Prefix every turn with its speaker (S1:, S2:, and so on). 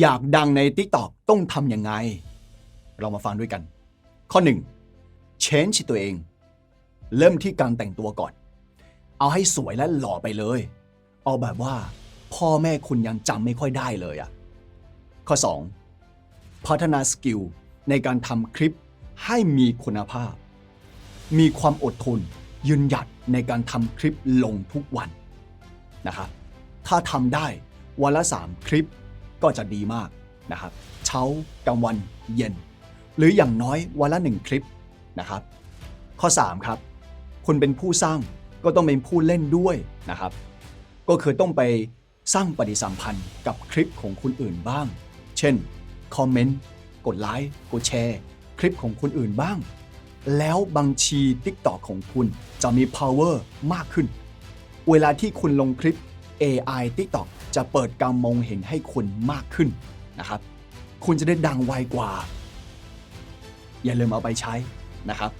S1: อยากดังใน TikTok ต้องทำยังไง เรามาฟังด้วยกัน ข้อ 1 change ตัวเอง เริ่มที่การแต่งตัวก่อน เอาให้สวยและหล่อไปเลย เอาแบบว่า พ่อแม่คุณยังจำไม่ค่อยได้เลยอะข้อ 2 พัฒนาสกิลในการทำคลิปให้มีคุณภาพ มีความอดทน ยืนหยัดในการทำคลิปลงทุกวันนะครับถ้าทำได้วันละ 3 คลิป ก็จะดีมากนะครับเช้ากลางวันเย็น หรืออย่างน้อยวันละ1คลิปนะครับ ข้อ 3 ครับ คุณเป็นผู้สร้างก็ต้องเป็นผู้เล่นด้วยนะครับ ก็คือต้องไปสร้างปฏิสัมพันธ์กับคลิปของคนอื่นบ้าง เช่นคอมเมนต์กดไลค์กดแชร์ คลิปของคนอื่นบ้าง แล้วบัญชี TikTok ของคุณจะมี power มากขึ้น เวลาที่คุณลงคลิป AI TikTok จะเปิดการมองเห็นให้คุณมากขึ้นนะครับ คุณจะได้ดังไวกว่า อย่าลืมเอาไปใช้นะครับ